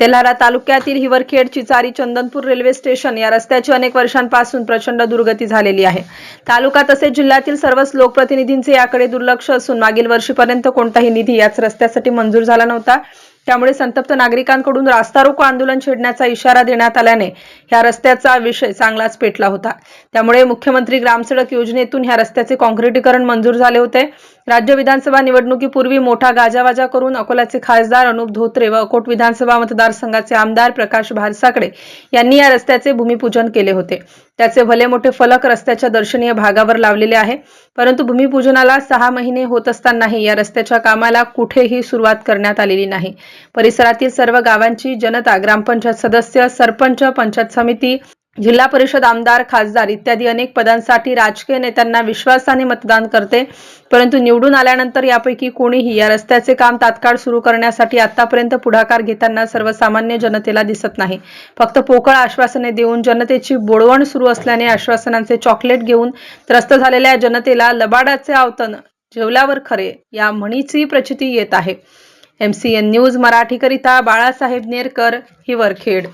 तेल्हारा तालुक्यातील Hiwarkhed Chichari Chandanpur railway station या रस्त्याची अनेक वर्षांपासून प्रचंड दुर्गती झालेली आहे. तालुका तसेच जिल्ह्यातील सर्वच लोकप्रतिनिधींचे याकडे दुर्लक्ष असून मागील वर्षीपर्यंत कोणताही निधी याच रस्त्यासाठी मंजूर झाला नव्हता. त्यामुळे संतप्त नागरिकांकडून रास्ता रोको आंदोलन छेडण्याचा इशारा देण्यात आल्याने या रस्त्याचा विषय चांगलाच पेटला होता. त्यामुळे मुख्यमंत्री ग्रामसडक योजनेतून ह्या रस्त्याचे काँक्रिटीकरण मंजूर झाले होते. राज्य विधानसभा निवडणुकीपूर्वी मोठा गाजावाजा करून अकोल्याचे खासदार अनुप धोत्रे व अकोट विधानसभा मतदारसंघाचे आमदार प्रकाश भारसाकडे यांनी या रस्त्याचे भूमिपूजन केले होते. त्याचे भले मोठे फलक रस्त्याच्या दर्शनीय भागावर लावलेले आहे परंतु भूमिपूजनाला सहा महिने होत असतानाही या रस्त्याच्या कामाला कुठेही सुरुवात करण्यात आलेली नाही. परिसरातील सर्व गावांची जनता ग्रामपंचायत सदस्य सरपंच पंचायत समिती जिल्हा परिषद आमदार खासदार इत्यादी अनेक पदांसाठी राजकीय नेत्यांना विश्वासाने मतदान करते. परंतु निवडून आल्यानंतर यापैकी कोणीही या रस्त्याचे काम तात्काळ सुरू करण्यासाठी आतापर्यंत पुढाकार घेताना सर्वसामान्य जनतेला दिसत नाही. फक्त पोकळ आश्वासने देऊन जनतेची बोळवण सुरू असल्याने आश्वासनांचे चॉकलेट घेऊन त्रस्त झालेल्या जनतेला लबाडाचे आवतन जेवल्यावर खरे या म्हणीची प्रचिती येत आहे. एमसीएन न्यूज मराठीकरिता बाळासाहेब नेरकर हिवरखेड.